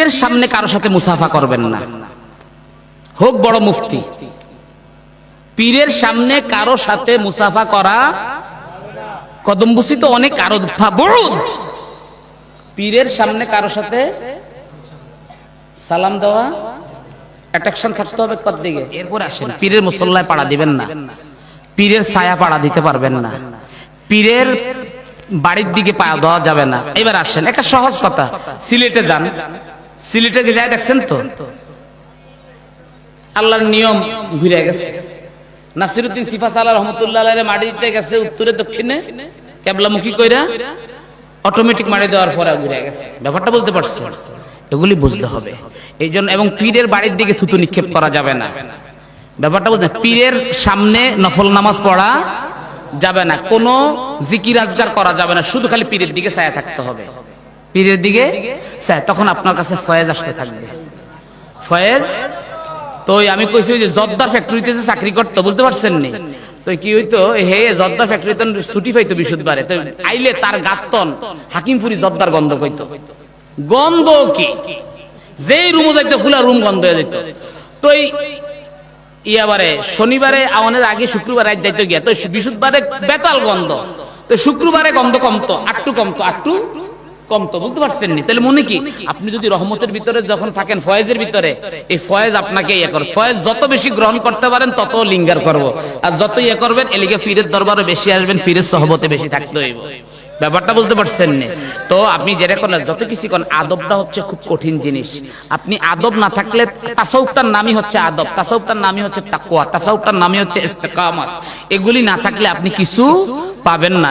পীরের সামনে কারও সাথে মুসাফা করবেন না। হোক বড় মুফতি। পীরের সামনে কারও সাথে মুসাফা করা কদমবুসি তো অনেক আরও পীরের সামনে কারও সাথে সালাম দেওয়া অ্যাট্রাকশন থাকতে হবে কত দিকে। এরপর আসেন, পীরের মুসল্লায় পাড়া দিবেন না। পীরের ছায়া পাড়া দিতে পারবেন না। পীরের বাড়ির দিকে পা দেওয়া যাবে না। এবার আসেন, একটা সহজ কথা। সিলেটে যান। সিলেটে যায় দেখছেন তো? আল্লাহর নিয়ম ঘুরে গেছে। নাসিরুদ্দিন সিফাস আল্লাহ রহমতুল্লাহ মাটি দিতে গেছে উত্তরে, দক্ষিণে। কেবলামুখী কইরা অটোমেটিক মারি দেওয়ার পরে ঘুরে গেছে। ব্যাপারটা বুঝতে পারছ এগুলি বুঝতে হবে। এই জন্য এবং পীরের বাড়ির দিকে থুতু নিক্ষেপ করা যাবে না। ব্যাপারটা বুঝতে পীরের সামনে নফল নামাজ পড়া যাবে না। কোনো জিকির আজগার করা যাবে না। শুধু খালি পীরের দিকে ছায়া থাকতে হবে। পীরের দিকে? ছায়া তখন আপনার কাছে ফয়েজ আসতে থাকবে। ফয়েজ? তো আমি কইছি যে জর্দার ফ্যাক্টরিতে যে চাকরি করতো, বুঝতে পারছেন নি? তো কি হইতো হে জর্দার ফ্যাক্টরিতে ছুটি পাইতো বিশুদ্ধবারে। তো আইলে তার গাতন, হাকিমপুরি জর্দার গন্ধ কইতো গন্ধ কি? যেই রুম যাইতো ফুলা রুম গন্ধ হয়ে যেত তো এই ইয়াবারে, শনিবারে আমাদের আগে শুক্রবার রাত যাইতে গিয়া। তো বিশুদ্ধবারে বেতাল গন্ধ। তো শুক্রবারে গন্ধ কমতো, আটটু কমতো, আটটু কমতো বুঝতে পারছেন নি। তাহলে মনে কি, আপনি যদি রহমতের ভিতরে যখন থাকেন, ফয়েজের ভিতরে, এই ফয়েজ আপনাকে ইয়ে করে ফয়েজ যত বেশি গ্রহণ করতে পারেন, তত লিঙ্গার করব। আর যত ইয়ে করবেন, এলিগে ফিরের দরবারে বেশি আসবেন, ফিরের সহবতে বেশি থাকতে হইব। ব্যাপারটা বুঝতে পারছেন নি? তো আপনি যেটা করেন যত কিছু করেন, আদবটা হচ্ছে খুব কঠিন জিনিস। আপনি আদব না থাকলে তাসাউফটার নামই হচ্ছে আদব, তাসাউফটার নামই হচ্ছে তাকওয়া, তাসাউফটার নামই হচ্ছে ইস্তেকামত এগুলি না থাকলে আপনি কিছু পাবেন না।